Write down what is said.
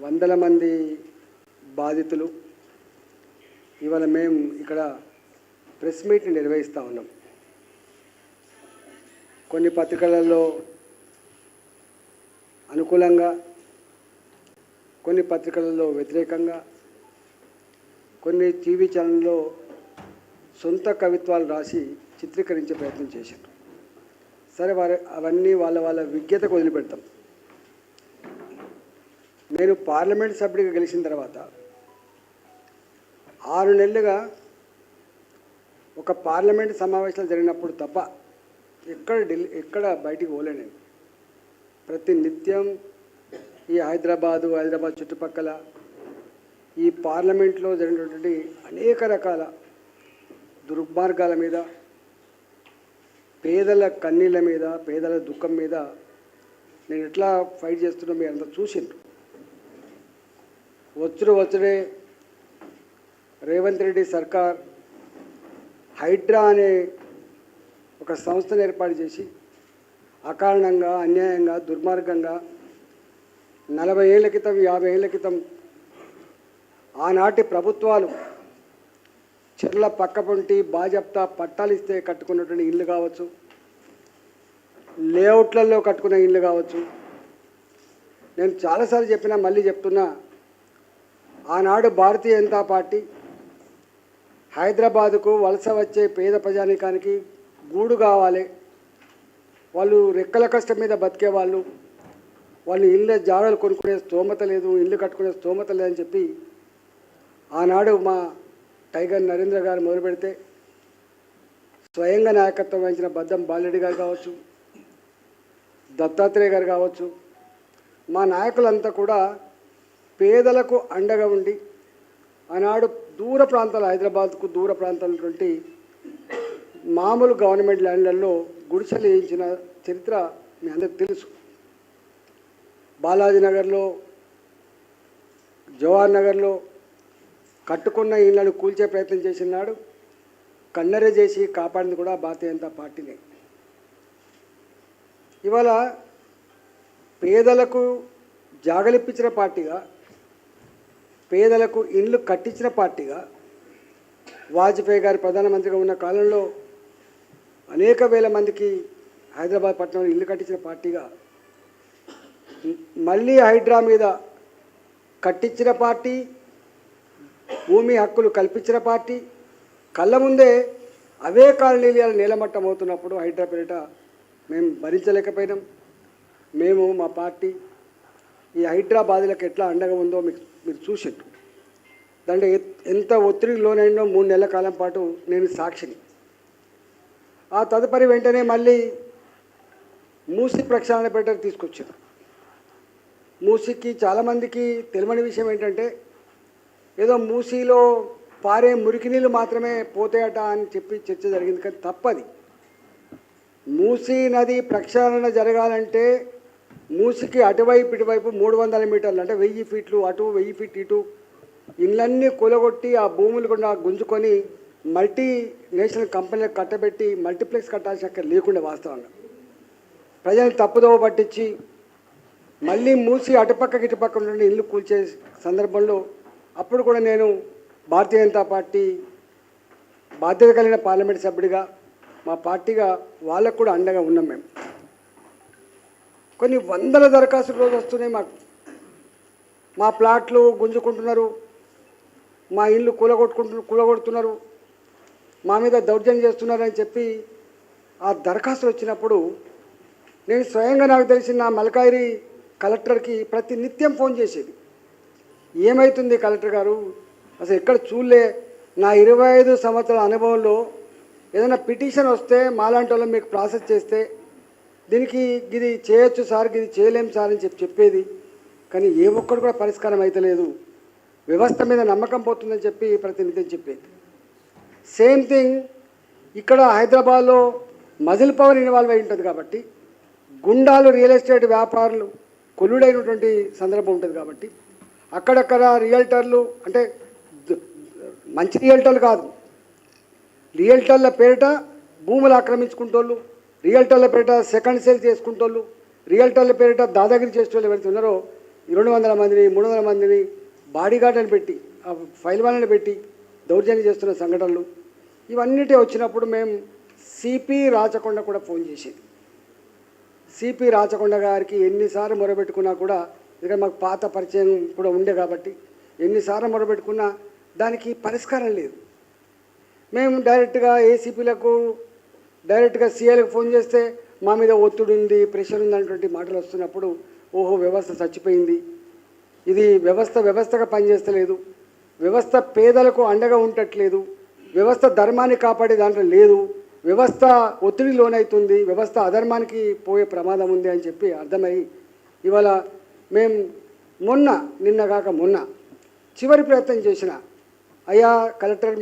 వందల మంది బాధితులు. ఇవాళ మేము ఇక్కడ ప్రెస్ మీట్ని నిర్వహిస్తూ ఉన్నాం. కొన్ని పత్రికలలో అనుకూలంగా కొన్ని పత్రికలలో వ్యతిరేకంగా కొన్ని టీవీ ఛానల్లో సొంత కవిత్వాలు రాసి చిత్రీకరించే ప్రయత్నం చేశారు. సరే వారి అవన్నీ వాళ్ళ వాళ్ళ విజ్ఞతకు వదిలిపెడతాం. నేను పార్లమెంట్ సభ్యుడిగా గెలిచిన తర్వాత ఆరు నెలలుగా ఒక పార్లమెంట్ సమావేశాలు జరిగినప్పుడు తప్ప ఎక్కడ ఢిల్లీ ఎక్కడ బయటికి పోలే నేను. ప్రతి నిత్యం ఈ హైదరాబాదు హైదరాబాద్ చుట్టుపక్కల ఈ పార్లమెంట్లో జరిగినటువంటి అనేక రకాల దుర్మార్గాల మీద పేదల కన్నీళ్ళ మీద పేదల దుఃఖం మీద నేను ఎట్లా ఫైట్ చేస్తున్నా మీరు అంతా చూసిండ్రు. వచ్చుడు వచ్చుడే రేవంత్ రెడ్డి సర్కార్ హైడ్రా అనే ఒక సంస్థను ఏర్పాటు చేసి అకారణంగా అన్యాయంగా దుర్మార్గంగా నలభై ఏళ్ళ క్రితం యాభై ఏళ్ళ క్రితం ఆనాటి ప్రభుత్వాలు చెర్ల పక్కపొంటి బాజప్తా పట్టాలిస్తే కట్టుకున్నటువంటి ఇల్లు కావచ్చు లేఅవుట్లలో కట్టుకున్న ఇల్లు కావచ్చు. నేను చాలాసార్లు చెప్పినా మళ్ళీ చెప్తున్నా ఆనాడు భారతీయ జనతా పార్టీ హైదరాబాదుకు వలస వచ్చే పేద ప్రజానికానికి గూడు కావాలి. వాళ్ళు రెక్కల కష్టం మీద బతికే వాళ్ళు. వాళ్ళు ఇళ్ళ జాడలు కొనుక్కునే స్తోమత లేదు ఇల్లు కట్టుకునే స్తోమత లేదని చెప్పి ఆనాడు మా టైగర్ నరేంద్ర గారు మొదలు పెడితే స్వయంగా నాయకత్వం వహించిన బద్దం బాలరెడ్డి గారు కావచ్చు దత్తాత్రేయ గారు కావచ్చు మా నాయకులంతా కూడా పేదలకు అండగా ఉండి ఆనాడు దూర ప్రాంతాలు హైదరాబాద్కు దూర ప్రాంతాలటువంటి మామూలు గవర్నమెంట్ ల్యాండ్లలో గుడిసెలు వేయించిన చరిత్ర మీ అందరికి తెలుసు. బాలాజీ నగర్లో జవహర్ నగర్లో కట్టుకున్న ఇళ్ళను కూల్చే ప్రయత్నం చేసినాడు కన్నెర చేసి కాపాడింది కూడా భారతీయ జనతా పార్టీనే. ఇవాళ పేదలకు జాగలిప్పించిన పార్టీగా పేదలకు ఇండ్లు కట్టించిన పార్టీగా వాజ్పేయి గారు ప్రధానమంత్రిగా ఉన్న కాలంలో అనేక వేల మందికి హైదరాబాద్ పట్టణంలో ఇల్లు కట్టించిన పార్టీగా మళ్ళీ హైడ్రా మీద కట్టించిన పార్టీ భూమి హక్కులు కల్పించిన పార్టీ కళ్ళ ముందే అవే కాలనీలు నీలమట్టం అవుతున్నప్పుడు హైడ్రా పేరిట మేము భరించలేకపోయినాం. మేము మా పార్టీ ఈ హైడ్రాబాదులకు ఎట్లా అండగా ఉందో మీకు మీరు చూసిండు దాంట్లో ఎంత ఒత్తిడికి లోనైందో మూడు నెలల కాలం పాటు నేను సాక్షిని. ఆ తదుపరి వెంటనే మళ్ళీ మూసి ప్రక్షాళన పెట్టకు తీసుకొచ్చారు. మూసికి చాలామందికి తెలియని విషయం ఏంటంటే ఏదో మూసీలో పారే మురికి నీళ్ళు మాత్రమే పోతాయట అని చెప్పి చర్చ జరిగింది కానీ తప్పది. మూసీ నది ప్రక్షాళన జరగాలంటే మూసికి అటువైపు ఇటువైపు మూడు వందల మీటర్లు అంటే వెయ్యి ఫీట్లు అటు వెయ్యి ఫీట్ ఇటు. ఇళ్ళన్నీ కూలగొట్టి ఆ భూములు కూడా గుంజుకొని మల్టీ నేషనల్ కంపెనీలకు కట్టబెట్టి మల్టీప్లెక్స్ కట్టాల్సిన అక్కడ లేకుండా వాస్తవంగా. ప్రజలు తప్పుదోవ పట్టించి మళ్ళీ మూసి అటుపక్క ఇటుపక్క నుండి ఇల్లు కూల్చే సందర్భంలో అప్పుడు కూడా నేను భారతీయ జనతా పార్టీ బాధ్యత కలిగిన పార్లమెంట్ సభ్యుడిగా మా పార్టీగా వాళ్ళకు కూడా అండగా ఉన్నాం మేము. కొన్ని వందల దరఖాస్తులు రోజు వస్తున్నాయి మాకు. మా ప్లాట్లు గుంజుకుంటున్నారు మా ఇల్లు కూలగొట్టుకుంటు కూలగొడుతున్నారు మా మీద దౌర్జన్యం చేస్తున్నారని చెప్పి ఆ దరఖాస్తులు వచ్చినప్పుడు నేను స్వయంగా నాకు తెలిసిన నా మలకాయిరి కలెక్టర్కి ప్రతి నిత్యం ఫోన్ చేసేది. ఏమవుతుంది కలెక్టర్ గారు? అసలు ఎక్కడ చూడలే. నా ఇరవై ఐదు సంవత్సరాల అనుభవంలో ఏదైనా పిటిషన్ వస్తే మాలాంటి వాళ్ళు మీకు ప్రాసెస్ చేస్తే దీనికి ఇది చేయొచ్చు సార్ ఇది చేయలేం సార్ అని చెప్పి చెప్పేది. కానీ ఏ ఒక్కడు కూడా పరిష్కారం అయితలేదు. వ్యవస్థ మీద నమ్మకం పోతుందని చెప్పి ప్రతినిధి చెప్పేది. సేమ్ థింగ్ ఇక్కడ హైదరాబాద్లో మజిల్ పవర్ ఇన్వాల్వ్ అయి ఉంటుంది కాబట్టి గుండాలు రియల్ ఎస్టేట్ వ్యాపారులు కొల్లుడైనటువంటి సందర్భం ఉంటుంది కాబట్టి అక్కడక్కడ రియల్టర్లు అంటే మంచి రియల్టర్లు కాదు. రియల్టర్ల పేరిట భూములు ఆక్రమించుకుంటోళ్ళు రియల్టర్ల పేరిట సెకండ్ సేల్ చేసుకుంటోళ్ళు రియల్టర్ల పేరిట దాదాగిరి చేసేటోళ్ళు ఎవరైతే ఉన్నారో రెండు వందల మందిని మూడు వందల మందిని బాడీగార్డులను పెట్టి ఆ ఫైల్ వాళ్ళని పెట్టి దౌర్జన్యం చేస్తున్న సంఘటనలు. ఇవన్నిటి వచ్చినప్పుడు మేము సిపి రాచకొండ కూడా ఫోన్ చేసేది. సిపి రాచకొండ గారికి ఎన్నిసార్లు మొరబెట్టుకున్నా కూడా ఇక్కడ మాకు పాత పరిచయం కూడా ఉండే కాబట్టి ఎన్నిసార్లు మొరబెట్టుకున్నా దానికి పరిష్కారం లేదు. మేము డైరెక్ట్గా ఏసీపీలకు డైరెక్ట్గా సీఏలకు ఫోన్ చేస్తే మా మీద ఒత్తిడి ఉంది ప్రెషర్ ఉంది అనేటువంటి మాటలు వస్తున్నప్పుడు ఓహో వ్యవస్థ చచ్చిపోయింది. ఇది వ్యవస్థ వ్యవస్థగా పనిచేస్తలేదు. వ్యవస్థ పేదలకు అండగా ఉండట్లేదు వ్యవస్థ ధర్మాన్ని కాపాడే దాంట్లో లేదు. వ్యవస్థ ఒత్తిడి లోనవుతుంది వ్యవస్థ అధర్మానికి పోయే ప్రమాదం ఉంది అని చెప్పి అర్థమై ఇవాళ మేము మొన్న నిన్న కాక మొన్న చివరి ప్రయత్నం చేసిన అయ్యా కలెక్టర్